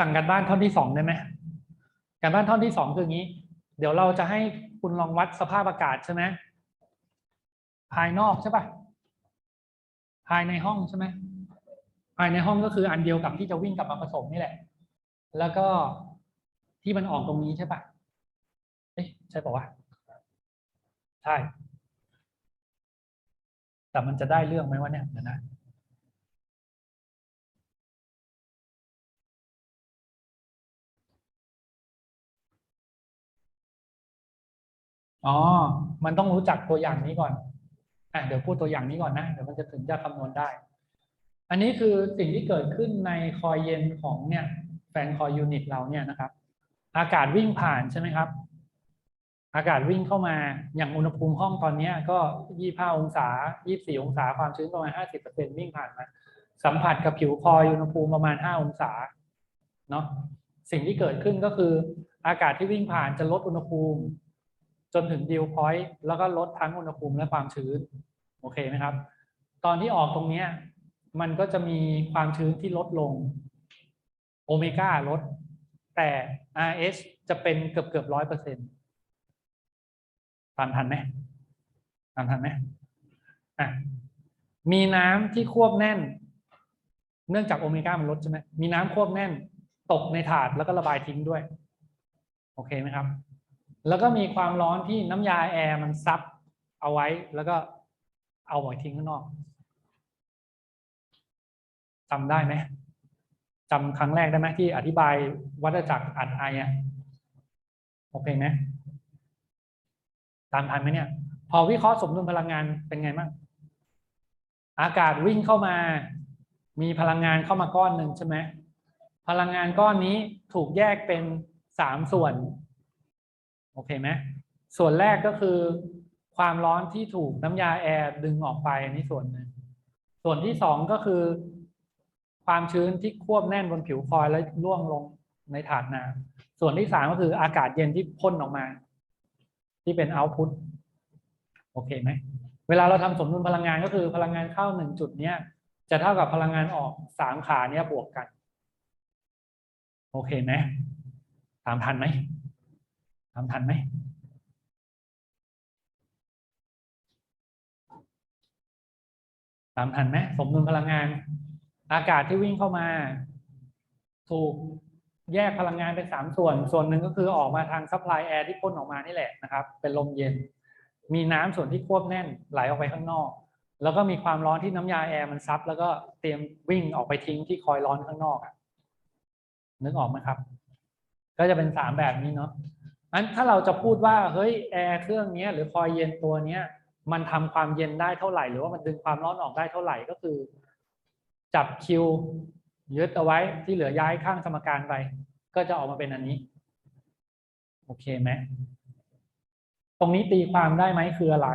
สั่งการบ้านท่อนที่สองได้ไหมการบ้านท่อนที่สองคืออย่างนี้ เดี๋ยวเราจะให้คุณลองวัดสภาพอากาศใช่ไหมภายนอกใช่ปะภายในห้องใช่ไหมภายในห้องก็คืออันเดียวกับที่จะวิ่งกลับมาผสมนี่แหละ แล้วก็ที่มันออกตรงนี้ใช่ปะเอ๊ะใช่ปะวะใช่ แต่มันจะได้เรื่องไหมวะเนี่ยเดี๋ยวนะ อ๋อ มันต้องรู้จักตัวอย่างนี้ก่อนอะเดี๋ยวพูดตัวอย่างนี้ก่อนนะ เดี๋ยวมันจะถึงจะคำนวณได้ อันนี้คือสิ่งที่เกิดขึ้นในคอยเย็นของเนี่ยแฟนคอยยูนิตเราเนี่ยนะครับ อากาศวิ่งผ่านใช่ไหมครับ อากาศวิ่งเข้ามาอย่างอุณหภูมิห้องตอนนี้ก็ยี่ห้าองศายี่สี่องศาความชื้นประมาณห้าสิบเปอร์เซ็นวิ่งผ่านมาสัมผัสกับผิวคอยอุณหภูมิประมาณห้าองศาเนาะสิ่งที่เกิดขึ้นก็คือ อากาศที่วิ่งผ่านจะลดอุณหภูมิ จนถึงดิวพอยต์แล้วก็ลดทั้งอุณหภูมิและความชื้น โอเคไหมครับ ตอนที่ออกตรงนี้มันก็จะมีความชื้นที่ลดลงโอเมก้าลด แต่ RH จะเป็นเกือบเกือบร้อยเปอร์เซ็นต์ตามทันไหมตามทันไหมอะมีน้ำที่ควบแน่น เนื่องจากโอเมก้ามันลดใช่ไหมมีน้ำควบแน่น ตกในถาดแล้วก็ระบายทิ้งด้วย โอเคไหมครับ แล้วก็มีความร้อนที่น้ำยาแอร์มันซับเอาไว้แล้วก็เอาไว้ทิ้งข้างนอกจำได้ไหมจำครั้งแรกได้ไหมที่อธิบายวัฏจักรอัดไออะโอเคไหมตามทันไหมเนี่ย พอวิเคราะห์สมดุลพลังงานเป็นไงบ้างอากาศวิ่งเข้ามา มีพลังงานเข้ามาก้อนหนึ่งใช่ไหมพลังงานก้อนนี้ถูกแยกเป็นสามส่วน โอเคไหมส่วนแรกก็คือ ความร้อนที่ถูกน้ำยาแอร์ดึงออกไปอันนี้ส่วนหนึ่งส่วนที่สองก็คือ ความชื้นที่ควบแน่นบนผิวคอยแล้วร่วงลงในถาดน้ำส่วนที่สามก็คืออากาศเย็นที่พ่นออกมา ที่เป็นเอาต์พุตโอเคไหมเวลาเราทำสมดุลพลังงานก็คือพลังงานเข้าหนึ่งจุดเนี้ยจะเท่ากับพลังงานออกสามขาเนี้ยบวกกัน โอเคไหมตามทันไหม ตามทันไหมตามทันไหมสมดุลพลังงาน อากาศที่วิ่งเข้ามา ถูกแยกพลังงานเป็นสามส่วน ส่วนหนึ่งก็คือออกมาทางซัพพลายแอร์ที่พ่นออกมานี่แหละนะครับ เป็นลมเย็น มีน้ำส่วนที่ควบแน่นไหลออกไปข้างนอก แล้วก็มีความร้อนที่น้ำยาแอร์มันซับแล้วก็เตรียมวิ่งออกไปทิ้งที่คอยร้อนข้างนอกอนึกออกไหมครับ ก็จะเป็นสามแบบนี้เนาะ อันถ้าเราจะพูดว่าเฮ้ยแอร์เครื่องนี้หรือคอยเย็นตัวเนี้ย มันทำความเย็นได้เท่าไหร่ หรือว่ามันดึงความร้อนออกได้เท่าไหร่ก็คือ จับคิวยึดเอาไว้ที่เหลือย้ายข้างสมการไป ก็จะออกมาเป็นอันนี้ โอเคไหมตรงนี้ตีความได้ไหมคืออะไร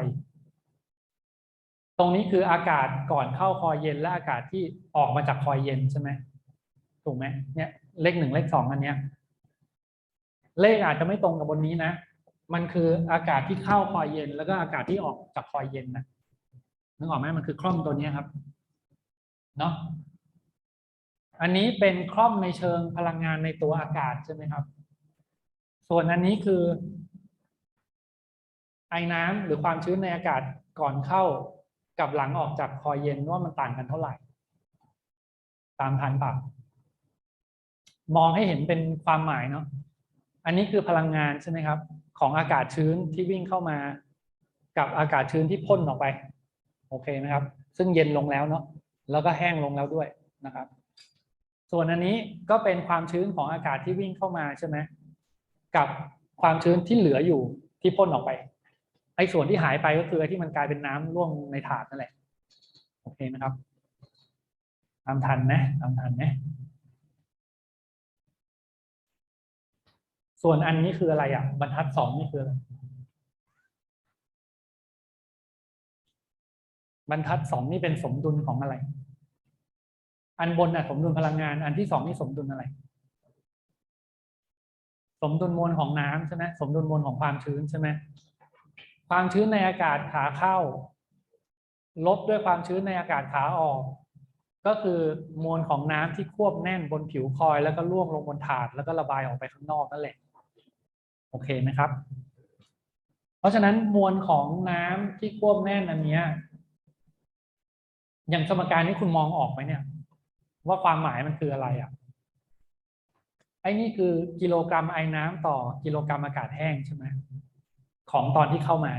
ตรงนี้คืออากาศก่อนเข้าคอยเย็นและอากาศที่ออกมาจากคอยเย็นใช่ไหมถูกไหมเนี่ยเลขหนึ่งเลขสองอันเนี้ย เลขอาจจะไม่ตรงกับบนนี้นะ มันคืออากาศที่เข้าคอยเย็น แล้วก็อากาศที่ออกจากคอยเย็นนะนึกออกไหมมันคือคล่อมตัวนี้ครับเนาะอันนี้เป็นคล่อมในเชิงพลังงานในตัวอากาศใช่ไหมครับ ส่วนอันนี้คือ ไอ้น้ำหรือความชื้นในอากาศก่อนเข้ากับหลังออกจากคอยเย็นว่ามันต่างกันเท่าไหร่ ตามทันปรับมองให้เห็นเป็นความหมายเนาะ อันนี้คือพลังงานใช่ไหมครับ ของอากาศชื้นที่วิ่งเข้ามา กับอากาศชื้นที่พ่นออกไป โอเคไหมครับ ซึ่งเย็นลงแล้วเนาะแล้วก็แห้งลงแล้วด้วยนะครับ ส่วนอันนี้ก็เป็นความชื้นของอากาศที่วิ่งเข้ามาใช่ไหมกับความชื้นที่เหลืออยู่ที่พ่นออกไปไอ้ส่วนที่หายไปก็คือไอ้ที่มันกลายเป็นน้ำร่วงในถาดนั่นแหละโอเคไหมครับตามทันนะตามทันนะ ส่วนอันนี้คืออะไรอะ บรรทัดสองนี่คืออะไรบรรทัดสองนี่เป็นสมดุลของอะไร อันบนน่ะสมดุลพลังงาน อันที่สองนี่สมดุลอะไร สมดุลมวลของน้ำใช่ไหมสมดุลมวลของความชื้นใช่ไหมความชื้นในอากาศขาเข้า ลบด้วยความชื้นในอากาศขาออก ก็คือมวลของน้ำที่ควบแน่นบนผิวคอย แล้วก็ล่วงลงบนถาดแล้วก็ระบายออกไปข้างนอกนั่นแหละ โอเคไหมครับ เพราะฉะนั้นมวลของน้ำที่ควบแน่นอันนี้อย่างสมการนี้คุณมองออกไหมเนี่ย ว่าความหมายมันคืออะไรอะไอ้นี่คือกิโลกรัมไอ้น้ำต่อกิโลกรัมอากาศแห้งใช่ไหมของตอนที่เข้ามา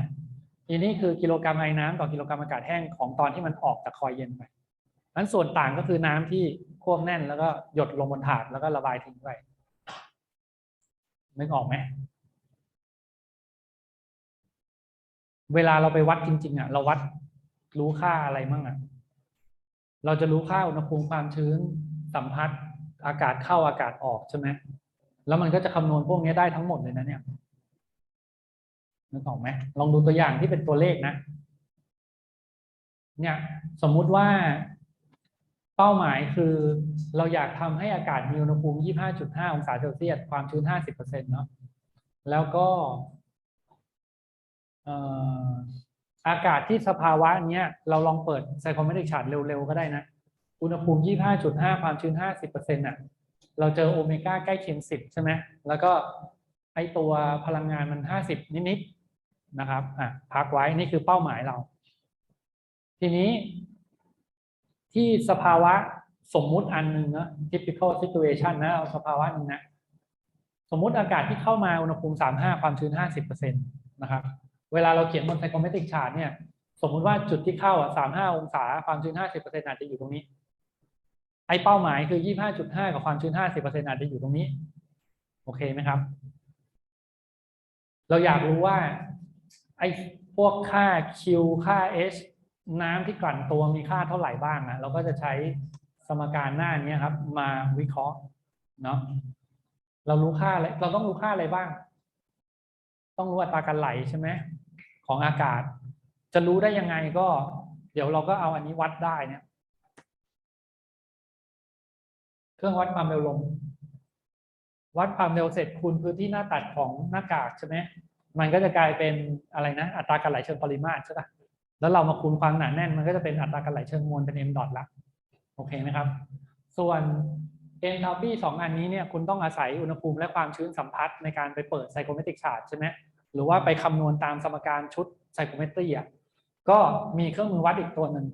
อันนี้คือกิโลกรัมไอ้น้ำต่อกิโลกรัมอากาศแห้งของตอนที่มันออกจากคอยเย็นไปนั้นส่วนต่างก็คือน้ำที่ควบแน่นแล้วก็หยดลงบนถาดแล้วก็ระบายทิ้งไปนึกออกไหม เวลาเราไปวัดจริง ๆ อะ เราวัดรู้ค่าอะไรมั่งอะ เราจะรู้ค่าอุณหภูมิความชื้นสัมพัทธ์อากาศเข้าอากาศออกใช่ไหมแล้วมันก็จะคำนวณพวกนี้ได้ทั้งหมดเลยนะเนี่ยนึกออกไหมลองดูตัวอย่างที่เป็นตัวเลขนะ เนี่ย สมมุติว่าเป้าหมายคือเราอยากทำให้อากาศมีอุณหภูมิ 25.5 องศาเซลเซียส ความชื้น 50%เนาะแล้วก็ อากาศที่สภาวะเนี้ยเราลองเปิดไซโครเมตริกชาร์ตเร็วๆ ก็ได้นะ อุณหภูมิ 25.5 ความชื้น 50%น่ะเราเจอโอเมก้าใกล้เคียง 10 ใช่ไหมแล้วก็ไอตัวพลังงานมัน 50 นิดๆนะครับอะพักไว้นี่คือเป้าหมายเรา ทีนี้ ที่สภาวะสมมุติอันหนึ่งนะ typical situation นะเอาสภาวะนึงนะ สมมุติอากาศที่เข้ามาอุณหภูมิ 35 ความชื้น 50%นะครับ เวลาเราเขียนบนไซโครเมตริกชาร์ตเนี่ย สมมุติว่าจุดที่เข้าอะ35องศาความชื้น50%อร์เซ็นต์อาจจะอยู่ตรงนี้ ไอเป้าหมายคือ25.5กับความชื้น50%อร์เซ็นต์อาจจะอยู่ตรงนี้ โอเคไหมครับ เราอยากรู้ว่าไอพวกค่า Q ค่า H น้ำที่กลั่นตัวมีค่าเท่าไหร่บ้างอะเราก็จะใช้สมการหน้านี้ครับ มาวิเคราะห์เนาะเรารู้ค่าอะไรเราต้องรู้ค่าอะไรบ้าง ต้องรู้อัตราการไหลใช่ไหม ของอากาศ จะรู้ได้ยังไงก็ เดี๋ยวเราก็เอาอันนี้วัดได้เนี่ย เครื่องวัดความเร็วลมวัดความเร็วเสร็จคูณพื้นที่หน้าตัดของหน้ากากใช่ไหมมันก็จะกลายเป็นอะไรนะ อัตราการไหลเชิงปริมาตรใช่ปะแล้วเรามาคูณความหนาแน่น มันก็จะเป็นอัตราการไหลเชิงมวลเป็น m ดอทละโอเคไหมครับ ส่วน enthalpy สองอันนี้เนี่ยคุณต้องอาศัยอุณหภูมิและความชื้นสัมพัทธ์ในการไปเปิดไซโครเมตริกชาร์ตใช่ไหม หรือว่าไปคำนวณตามสมการชุดไซโครเมตรีอะก็มีเครื่องมือวัดอีกตัวหนึ่ง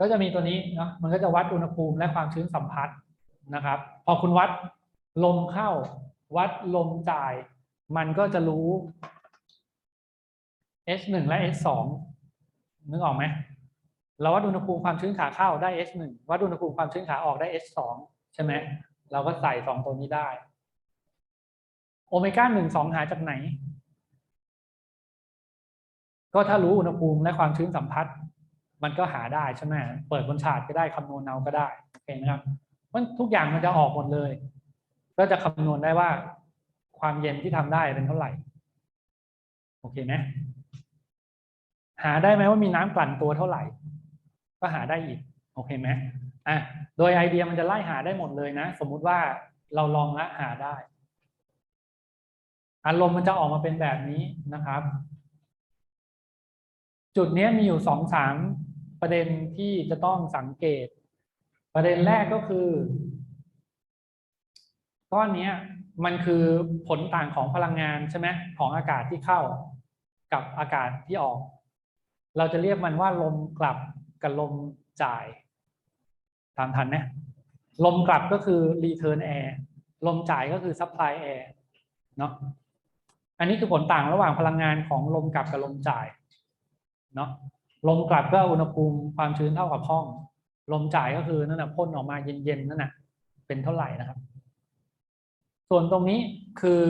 ก็จะมีตัวนี้เนาะมันก็จะวัดอุณหภูมิและความชื้นสัมพัทธ์นะครับ พอคุณวัดลมเข้า วัดลมจ่าย มันก็จะรู้ H1 และ H2 นึกออกไหมเราวัดอุณหภูมิความชื้นขาเข้าได้ H1 วัดอุณหภูมิความชื้นขาออกได้ H2 ใช่ไหมเราก็ใส่สองตัวนี้ได้ โอเมก้าหนึ่งสองหาจากไหน ก็ถ้ารู้อุณหภูมิและความชื้นสัมพัทธ์ มันก็หาได้ใช่ไหมเปิดบนฉาดก็ได้คำนวณเอาก็ได้โอเคนะครับมันทุกอย่างมันจะออกหมดเลย ก็จะคำนวณได้ว่าความเย็นที่ทำได้เป็นเท่าไหร่ โอเคไหมหาได้ไหมว่ามีน้ำกลั่นตัวเท่าไหร่ ก็หาได้อีก โอเคไหมอะโดยไอเดียมันจะไล่หาได้หมดเลยนะ สมมุติว่าเราลองละหาได้ อารมณ์มันจะออกมาเป็นแบบนี้นะครับ จุดนี้มีอยู่สองสามประเด็นที่จะต้องสังเกต ประเด็นแรกก็คือก้อนนี้มันคือผลต่างของพลังงานใช่ไหมของอากาศที่เข้ากับอากาศที่ออก เราจะเรียกมันว่าลมกลับกับลมจ่ายตามทันนะลมกลับก็คือ return air ลมจ่ายก็คือ supply air เนาะ อันนี้คือผลต่างระหว่างพลังงานของลมกลับกับลมจ่ายเนาะลมกลับก็อุณหภูมิความชื้นเท่ากับห้อง ลมจ่ายก็คือนั่นแหะพ่นออกมาเย็นๆนั่นแหะเป็นเท่าไหร่นะครับ ส่วนตรงนี้คือ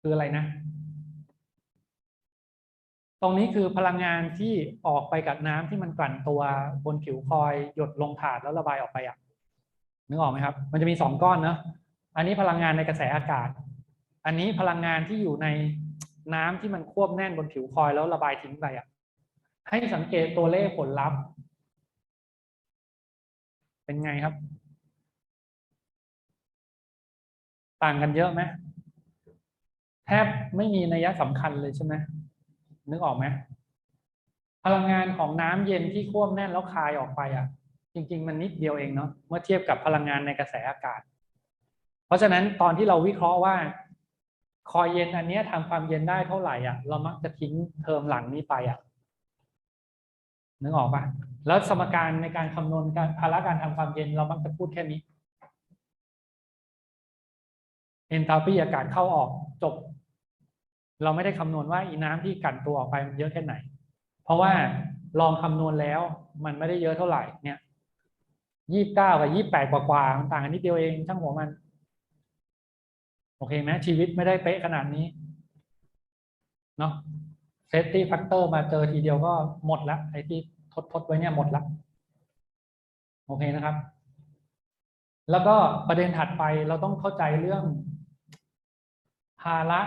คืออะไรนะ ตรงนี้คือพลังงานที่ออกไปกับน้ำที่มันกลั่นตัวบนผิวคอยหยดลงถาดแล้วระบายออกไปอะนึกออกไหมครับ มันจะมีสองก้อนเนอะอันนี้พลังงานในกระแสอากาศ อันนี้พลังงานที่อยู่ในน้ำที่มันควบแน่นบนผิวคอยแล้วระบายทิ้งไปอะ ให้สังเกตตัวเลขผลลัพธ์ เป็นไงครับ ต่างกันเยอะไหมแทบไม่มีนัยสำคัญเลยใช่ไหมนึกออกไหมพลังงานของน้ำเย็นที่ควบแน่นแล้วคายออกไปอะ จริง ๆ มันนิดเดียวเองเนาะเมื่อเทียบกับพลังงานในกระแสอากาศ เพราะฉะนั้นตอนที่เราวิเคราะห์ว่า คอยเย็นอันนี้ทำความเย็นได้เท่าไหร่อะ เรามักจะทิ้งเทอมหลังนี้ไปอะนึกออกปะแล้วสมการในการคำนวณการภาระการทำความเย็นเรามักจะพูดแค่นี้เอนทาปีอากาศเข้าออกจบ เราไม่ได้คำนวณว่าอีน้ำที่กันตัวออกไปมันเยอะแค่ไหน เพราะว่าลองคำนวณแล้วมันไม่ได้เยอะเท่าไหร่เนี่ยยี่สิบเก้ากับยี่สิบแปดกว่าๆมันต่างกันนิดเดียวเองช่างหัวมัน โอเคไหมชีวิตไม่ได้เป๊ะขนาดนี้เนาะเซฟตี้แฟกเตอร์มาเจอทีเดียวก็หมดละไอ้ที่ทดทดๆไว้เนี่ยหมดละโอเคนะครับ แล้วก็ประเด็นถัดไปเราต้องเข้าใจเรื่อง ภาระ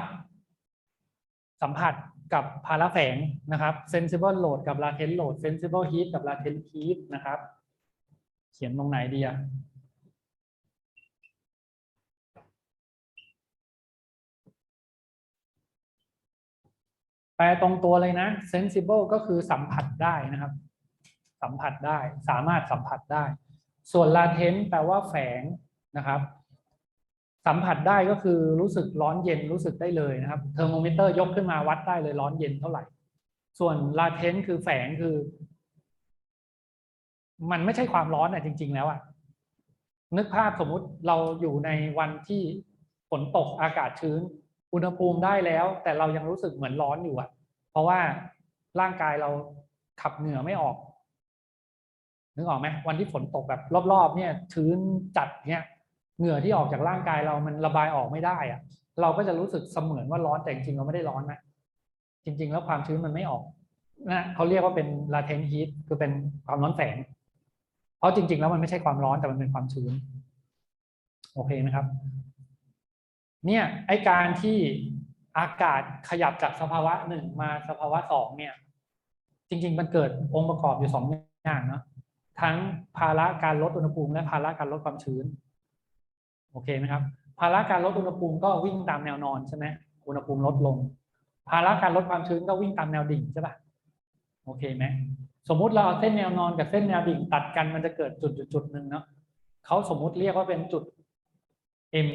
สัมผัสกับภาระแฝงนะครับ sensible load กับ latent load sensible heat กับ latent heat นะครับ เขียนตรงไหนดีอะ แปลตรงตัวเลยนะ sensible ก็คือสัมผัสได้นะครับ สัมผัสได้สามารถสัมผัสได้ ส่วน latent แปลว่าแฝงนะครับ สัมผัสได้ก็คือรู้สึกร้อนเย็นรู้สึกได้เลยนะครับเทอร์โมมิเตอร์ยกขึ้นมาวัดได้เลยร้อนเย็นเท่าไหร่ ส่วน latent คือแฝงคือ มันไม่ใช่ความร้อนอะจริง ๆ แล้วอะนึกภาพสมมุติเราอยู่ในวันที่ฝนตกอากาศชื้น อุณหภูมิได้แล้ว แต่เรายังรู้สึกเหมือนร้อนอยู่อะ เพราะว่าร่างกายเราขับเหงื่อไม่ออก นึกออกไหมวันที่ฝนตกแบบรอบๆ เนี่ยชื้นจัดเนี่ยเหงื่อที่ออกจากร่างกายเรามันระบายออกไม่ได้อะ เราก็จะรู้สึกเสมือนว่าร้อนแต่จริงๆเราไม่ได้ร้อนนะจริง ๆ แล้วความชื้นมันไม่ออกนะเขาเรียกว่าเป็น latent heat คือเป็นความร้อนแฝงเพราะจริง ๆ แล้วมันไม่ใช่ความร้อนแต่มันเป็นความชื้น โอเคนะครับ เนี่ยไอการที่อากาศขยับจากสภาวะหนึ่งมาสภาวะสองเนี่ย จริง ๆ มันเกิดองค์ประกอบอยู่สองอย่างเนาะทั้งภาระการลดอุณหภูมิ และภาระการลดความชื้น โอเคไหมครับ ภาระการลดอุณหภูมิก็วิ่งตามแนวนอนใช่ไหมอุณหภูมิลดลง ภาระการลดความชื้นก็วิ่งตามแนวดิ่งใช่ปะโอเคไหมสมมุติเราเอาเส้นแนวนอนกับเส้นแนวดิ่งตัดกันมันจะเกิดจุดจุดจุดหนึ่งเนาะเขาสมมุติเรียกว่าเป็นจุด M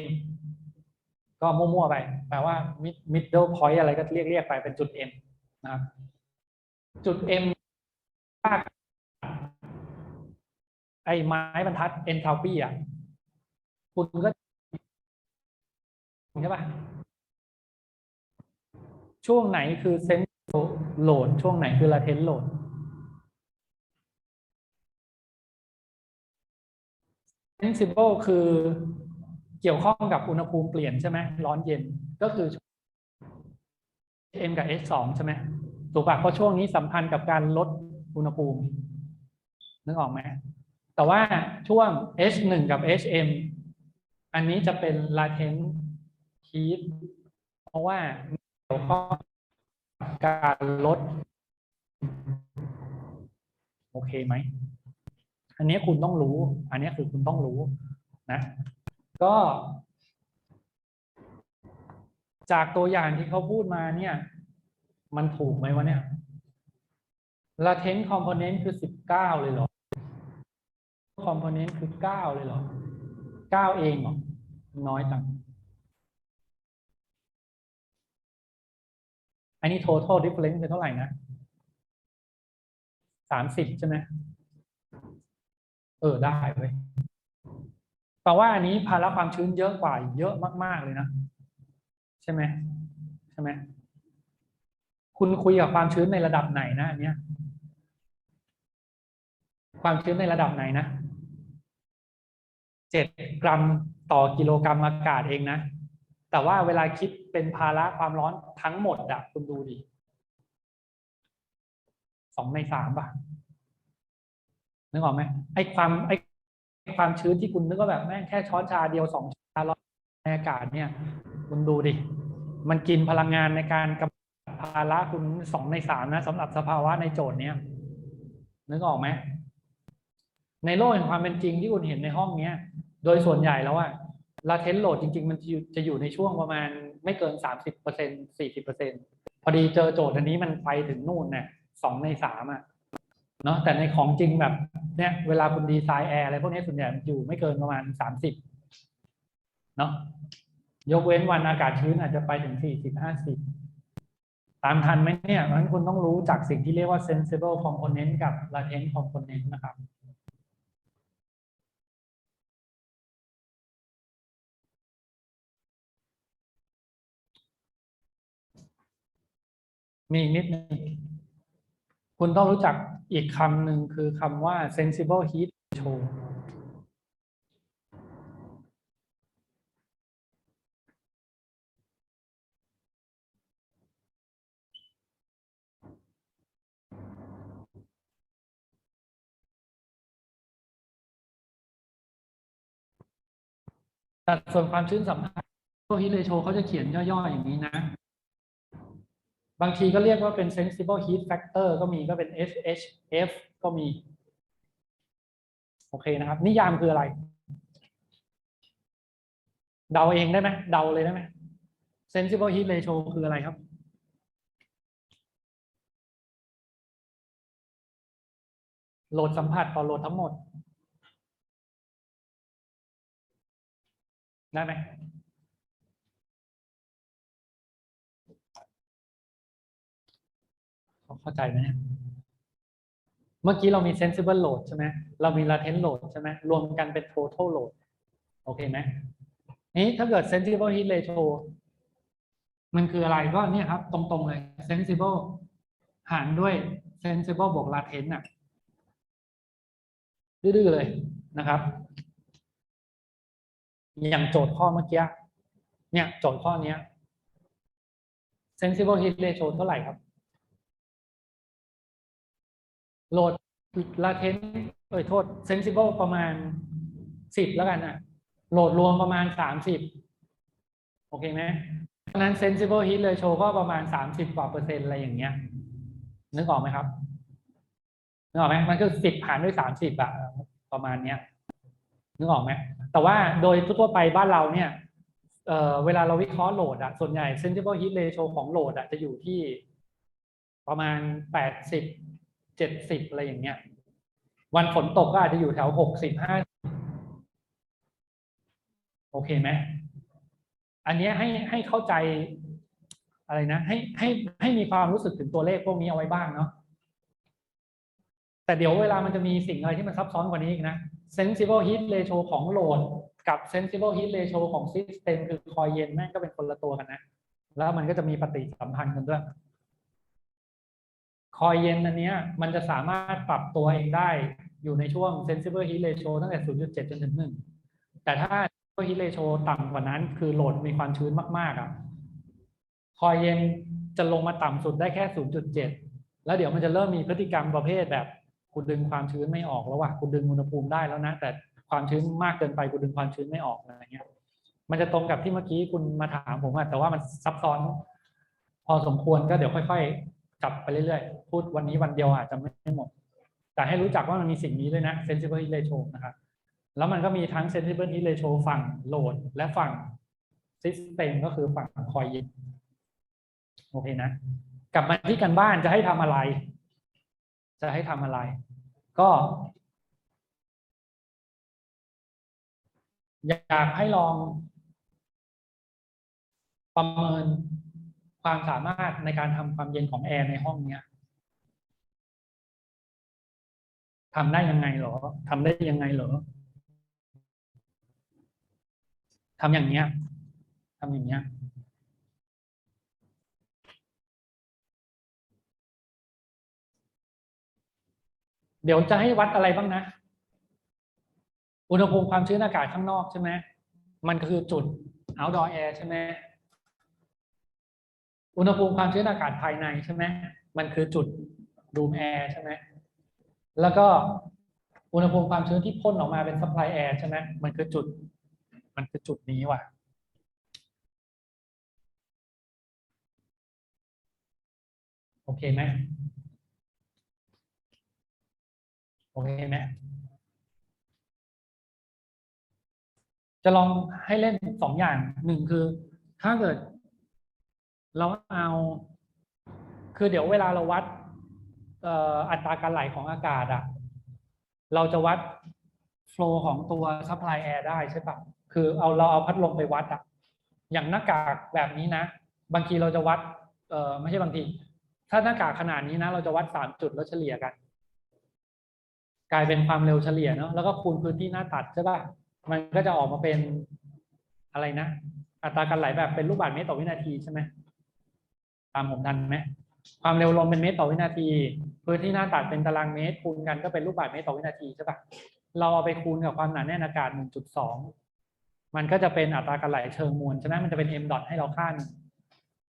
ก็มั่วๆไปแปลว่า middle point อะไรก็เรียกเรียกไปเป็นจุด M นะครับ จุด M ไอ้ไม้บรรทัด enthalpy อะ คุณก็ใช่ปะช่วงไหนคือ sensible load ช่วงไหนคือ latent load sensible คือ เกี่ยวข้องกับอุณหภูมิเปลี่ยนใช่ไหมร้อนเย็นก็คือ M กับ H สองใช่ไหมถูกปะเพราะช่วงนี้สัมพันธ์กับการลดอุณหภูมินึกออกไหมแต่ว่าช่วง H หนึ่งกับ HM อันนี้จะเป็น latent heat เพราะว่าเกี่ยวข้องกับการลด โอเคไหม อันนี้คุณต้องรู้ อันนี้คือคุณต้องรู้นะ ก็ จากตัวอย่างที่เขาพูดมาเนี่ย มันถูกไหมวะเนี่ย latent component คือสิบเก้าเลยเหรอ component คือเก้าเลยเหรอเก้าเองเหรอ น้อยจัง อันนี้ total difference เป็นเท่าไหร่นะสามสิบใช่ไหมเออ ได้เว้ย แปลว่าอันนี้ภาระความชื้นเยอะกว่าเยอะมาก ๆ เลยนะ ใช่ไหมใช่ไหมคุณคุยกับความชื้นในระดับไหนนะอันเนี้ย ความชื้นในระดับไหนนะเจ็ดกรัมต่อกิโลกรัมอากาศเองนะ แต่ว่าเวลาคิดเป็นภาระความร้อนทั้งหมดอะคุณดูดิสองในสามป่ะนึกออกไหมไอ้ความไอ ความชื้นที่คุณนึกว่าแบบแม่งแค่ช้อนชาเดียวสองชาร้อนในอากาศเนี่ย คุณดูดิ มันกินพลังงานในการกำจัดภาระคุณสองในสามนะสำหรับสภาวะในโจทย์เนี้ยนึกออกไหมในโลกแห่งความเป็นจริงที่คุณเห็นในห้องเนี้ย โดยส่วนใหญ่แล้วอะลาเทนโหลดจริง ๆ มันจะอยู่ในช่วงประมาณไม่เกินสามสิบเปอร์เซ็นสี่สิบเปอร์เซ็นพอดีเจอโจทย์อันนี้มันไปถึงนู่นเนี่ยสองในสามอะ เนาะแต่ในของจริงแบบเนี่ยเวลาคุณดีไซน์แอร์อะไรพวกนี้ส่วนใหญ่มันอยู่ไม่เกินประมาณสามสิบเนาะยกเว้นวันอากาศชื้นอาจจะไปถึงสี่สิบห้าสิบตามทันไหมเนี่ยเพราะฉะนั้นคุณต้องรู้จากสิ่งที่เรียกว่า sensible component กับ latent component นะครับมีอีกนิดนึง คุณต้องรู้จักอีกคำหนึ่งคือคำว่า sensible heat ratio แต่ส่วนความชื้นสัมพันธ์ sensible heat ratio เขาจะเขียนย่อๆอย่างนี้นะ บางทีก็เรียกว่าเป็น sensible heat factor ก็มีก็เป็น SHF ก็มี โอเคนะครับ นิยามคืออะไร เดาเองได้ไหมเดาเลยได้ไหม sensible heat ratio คืออะไรครับโหลดสัมผัสต่อโหลดทั้งหมด ได้ไหม เข้าใจไหมเมื่อกี้เรามี sensible load ใช่ไหมเรามี latent load ใช่ไหมรวมกันเป็น total load โอเคไหมนี้ถ้าเกิด sensible heat ratio มันคืออะไรก็เนี่ยครับ ตรงๆเลย sensible หารด้วย sensible บวก latent อะดื้อๆเลยนะครับ อย่างโจทย์ข้อเมื่อกี้เนี่ย โจทย์ข้อนี้ sensible heat ratio เท่าไหร่ครับ โหลดลาเทนเอ้ยโทษ sensible ประมาณสิบแล้วกันนะโหลดรวมประมาณสามสิบโอเคไหมเพราะนั้น sensible heat ratio ก็ประมาณสามสิบกว่าเปอร์เซ็นต์อะไรอย่างเงี้ย นึกออกไหมครับ นึกออกไหมมันก็สิบหารด้วยสามสิบอะประมาณเนี้ย นึกออกไหม แต่ว่าโดยทั่วไปบ้านเราเนี่ยเเวลาเราวิเคราะห์โหลดอะส่วนใหญ่ sensible heat ratio ของโหลดอะจะอยู่ที่ประมาณแปดสิบ เจ็ดสิบอะไรอย่างเงี้ย วันฝนตกก็อาจจะอยู่แถวหกสิบห้าโอเคไหมอันนี้ให้ให้เข้าใจอะไรนะ ให้ให้ให้มีความรู้สึกถึงตัวเลขพวกนี้เอาไว้บ้างเนาะแต่เดี๋ยวเวลามันจะมีสิ่งอะไรที่มันซับซ้อนกว่านี้อีกนะ sensible heat ratio ของโหลด กับ sensible heat ratio ของ system คือคอยเย็นแม่งก็เป็นคนละตัวกันนะ แล้วมันก็จะมีปฏิสัมพันธ์กันด้วย คอยเย็นอันเนี้ยมันจะสามารถปรับตัวเองได้อยู่ในช่วง sensible heat ratio ตั้งแต่ 0.7 จนถึง 1 แต่ถ้า sensible heat ratio ต่ำกว่านั้น คือโหลดมีความชื้นมากๆอะคอยเย็นจะลงมาต่ำสุดได้แค่ 0.7 แล้วเดี๋ยวมันจะเริ่มมีพฤติกรรมประเภทแบบคุณดึงความชื้นไม่ออกแล้วว่ะคุณดึงอุณหภูมิได้แล้วนะ แต่ความชื้นมากเกินไปคุณดึงความชื้นไม่ออกอะไรเงี้ย มันจะตรงกับที่เมื่อกี้คุณมาถามผมอะแต่ว่ามันซับซ้อน พอสมควรก็เดี๋ยวค่อยๆกลับไปเรื่อยๆ พูดวันนี้วันเดียวอาจจะไม่หมด แต่ให้รู้จักว่ามันมีสิ่งนี้ด้วยนะ sensible heat ratio นะครับแล้วมันก็มีทั้ง sensible heat ratio ฝั่งโหลด และฝั่ง system ก็คือฝั่งคอยเย็นโอเคนะ กลับมาที่กันบ้านจะให้ทำอะไร จะให้ทำอะไร ก็อยากให้ลอง ประเมินความสามารถในการทำความเย็นของแอร์ในห้องเนี้ย ทำได้ยังไงเหรอทำได้ยังไงเหรอทำอย่างเนี้ยทำอย่างเนี้ยเดี๋ยวจะให้วัดอะไรบ้างนะ อุณหภูมิความชื้นอากาศข้างนอกใช่ไหม มันคือจุด outdoor air ใช่ไหม อุณหภูมิความชื้นอากาศภายในใช่ไหม มันคือจุด room air ใช่ไหม แล้วก็อุณหภูมิความชื้นที่พ่นออกมาเป็น supply air ใช่ไหมมันคือจุด มันคือจุดนี้ว่ะ โอเคไหมโอเคไหมจะลองให้เล่นสองอย่างหนึ่งคือ ถ้าเกิด เราเอา คือเดี๋ยวเวลาเราวัด อัตราการไหลของอากาศอะเราจะวัด flow ของตัว supply air ได้ใช่ปะคือเอาเราเอาพัดลมไปวัดอะอย่างหน้ากากแบบนี้นะ บางทีเราจะวัด เออไม่ใช่บางที ถ้าหน้ากากขนาดนี้นะ เราจะวัดสามจุดแล้วเฉลี่ยกัน กลายเป็นความเร็วเฉลี่ยเนาะ แล้วก็คูณพื้นที่หน้าตัดใช่ปะมันก็จะออกมาเป็นอะไรนะ อัตราการไหลแบบเป็นลูกบาศก์เมตรต่อวินาทีใช่ไหมตามผมทันไหม ความเร็วลมเป็นเมตรต่อวินาทีพื้นที่หน้าตัดเป็นตารางเมตรคูณกันก็เป็นลูกบาศก์เมตรต่อวินาทีใช่ปะเราเอาไปคูณกับความหนาแน่นอากาศ 1.2 มันก็จะเป็นอัตราการไหลเชิงมวลฉะนั้นมันจะเป็น m dot ให้เราค่าหนึ่ง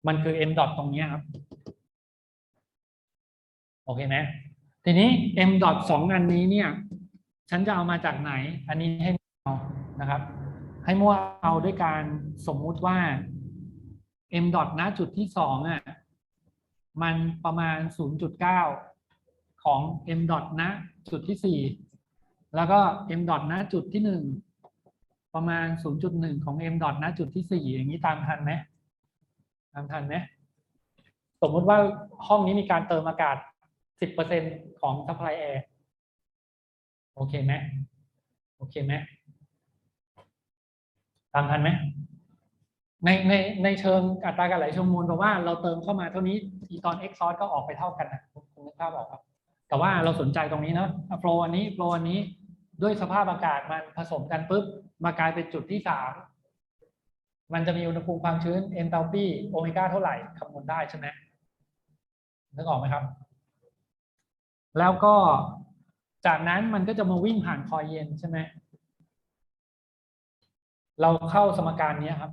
มันคือ m dot ตรงนี้ครับ โอเคไหมทีนี้ m dot สองอันนี้เนี่ย ฉันจะเอามาจากไหน อันนี้ให้เอานะครับ ให้มั่วเอาด้วยการสมมุติว่า m dot ณจุดที่สองอะ มันประมาณ 0.9 ของ m dot ณจุดที่สี่แล้วก็ m dot ณจุดที่หนึ่งประมาณ 0.1 ของ m dot ณจุดที่สี่อย่างนี้ตามทันไหมตามทันไหมสมมติว่าห้องนี้มีการเติมอากาศ 10%ของ supply air โอเคไหมโอเคไหมตามทันไหม ในในในเชิงอัตราการไหลเชิงมวลแปลว่าเราเติมเข้ามาเท่านี้อีตอน exhaust ก็ออกไปเท่ากันนะคุณนึกภาพออกครับ แต่ว่าเราสนใจตรงนี้เนาะโฟลอันนี้โฟลอันนี้ด้วยสภาพอากาศมันผสมกันปุ๊บมากลายเป็นจุดที่สามมันจะมีอุณหภูมิความชื้น enthalpy โอเมก้าเท่าไหร่คำนวณได้ใช่ไหมนึกออกไหมครับ แล้วก็จากนั้นมันก็จะมาวิ่งผ่านคอยเย็นใช่ไหมเราเข้าสมการนี้ครับ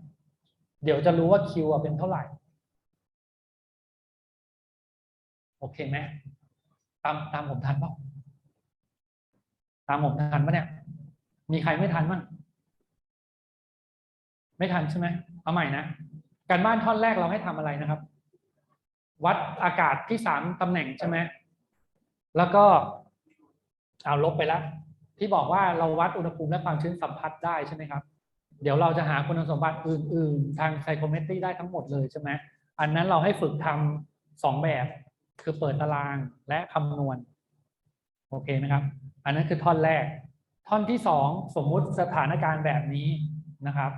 เดี๋ยวจะรู้ว่า Q อะเป็นเท่าไหร่ โอเคไหมตามตามผมทันปล่าตามผมทันปะเนี่ย มีใครไม่ทันบ้างไม่ทันใช่ไหมเอาใหม่นะการบ้านท่อนแรกเราให้ทำอะไรนะครับ วัดอากาศที่สามตำแหน่งใช่ไหมแล้วก็เอาลบไปแล้วที่บอกว่าเราวัดอุณหภูมิและความชื้นสัมผัสได้ใช่ไหมครับ เดี๋ยวเราจะหาคุณสมบัติอื่น ๆ ทางไซโคเมตรีได้ทั้งหมดเลยใช่ไหมอันนั้นเราให้ฝึกทำสองแบบ คือเปิดตารางและคำนวณ โอเคไหมครับ อันนั้นคือท่อนแรก ท่อนที่สองสมมุติสถานการณ์แบบนี้นะครับ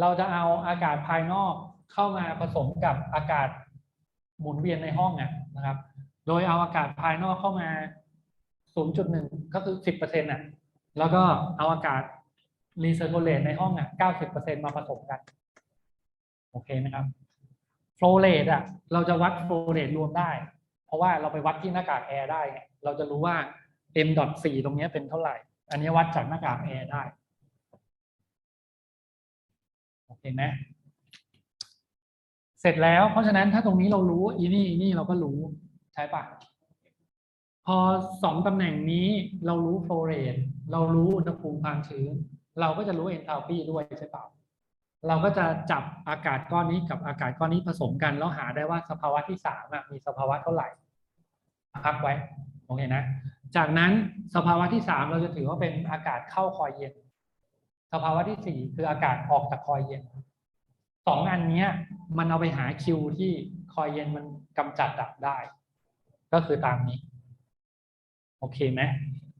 เราจะเอาอากาศภายนอกเข้ามาผสมกับอากาศหมุนเวียนในห้องอะนะครับ โดยเอาอากาศภายนอกเข้ามา 0.1 ก็คือ 10%น่ะ แล้วก็เอาอากาศ รีเซอร์โคเลตในห้องอะ90%มาผสมกัน โอเคไหมครับโฟเรทอะ เราจะวัดโฟเรทรวมได้ เพราะว่าเราไปวัดที่หน้ากากแอร์ได้ไงเราจะรู้ว่า m 4 ตรงนี้เป็นเท่าไหร่ อันนี้วัดจากหน้ากากแอร์ได้ โอเคไหมเสร็จแล้ว เพราะฉะนั้นถ้าตรงนี้เรารู้อีนี่อีนี่เราก็รู้ใช่ปะพอสองตำแหน่งนี้เรารู้โฟเรทเรารู้อุณหภูมิความชื้น เราก็จะรู้เอนทาลปีด้วยใช่เปะเราก็จะจับอากาศก้อนนี้กับอากาศก้อนนี้ผสมกัน แล้วหาได้ว่าสภาวะที่สามมีสภาวะเท่าไหร่พักไว้โอเคนะ จากนั้นสภาวะที่สามเราจะถือว่าเป็นอากาศเข้าคอยเย็น สภาวะที่สี่คืออากาศออกจากคอยเย็นสองอันนี้มันเอาไปหาคิวที่คอยเย็นมันกำจัดดับได้ ก็คือตามนี้ โอเคไหม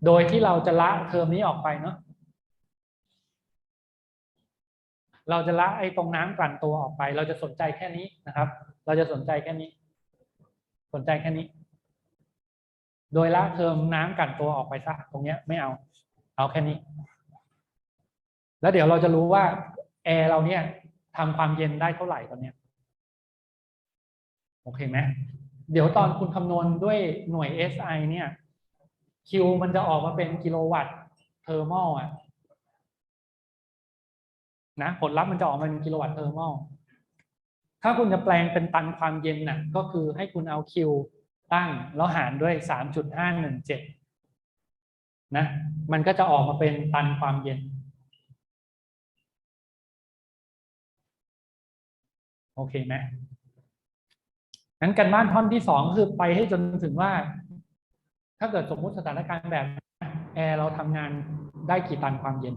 โดยที่เราจะละเทอมนี้ออกไปเนาะ เราจะละไอ้ตรงน้ำกลั่นตัวออกไป เราจะสนใจแค่นี้นะครับ เราจะสนใจแค่นี้ สนใจแค่นี้ โดยละเทอมน้ำกลั่นตัวออกไปซะตรงเนี้ยไม่เอา เอาแค่นี้ แล้วเดี๋ยวเราจะรู้ว่าแอร์เราเนี่ยทำความเย็นได้เท่าไหร่ตอนเนี้ยโอเคไหมเดี๋ยวตอนคุณคำนวณด้วยหน่วย SI เนี่ย Q มันจะออกมาเป็นกิโลวัตต์เทอร์มอลอะ นะผลลัพธ์มันจะออกมาเป็นกิโลวัตต์เทอร์มอลถ้าคุณจะแปลงเป็นตันความเย็นน่ะก็คือให้คุณเอา Q ตั้งแล้วหารด้วย 3.517 นะ มันก็จะออกมาเป็นตันความเย็น โอเคไหมงั้นกันบ้านท่อนที่สองคือไปให้จนถึงว่า ถ้าเกิดสมมุติสถานการณ์แบบแอร์เราทำงานได้กี่ตันความเย็น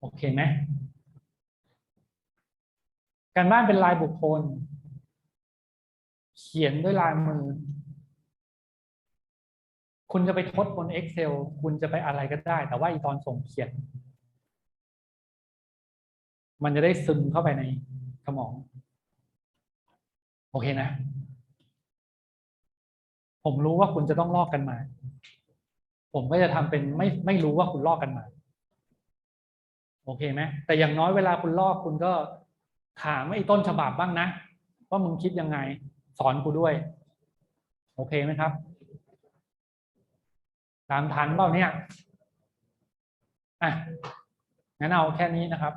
โอเคไหมการบ้านเป็นลายบุคคล เขียนด้วยลายมือ คุณจะไปทดบน Excel คุณจะไปอะไรก็ได้ แต่ว่าอีตอนส่งเขียน มันจะได้ซึมเข้าไปในสมอง โอเคนะ ผมรู้ว่าคุณจะต้องลอกกันมา ผมก็จะทำเป็นไม่ไม่รู้ว่าคุณลอกกันมา โอเคไหมแต่อย่างน้อยเวลาคุณลอกคุณก็ถามไอ้ต้นฉบับบ้างนะว่ามึงคิดยังไง สอนกูด้วย โอเคไหมครับ ตามทันเปล่าเนี่ยอะงั้นเอาแค่นี้นะครับ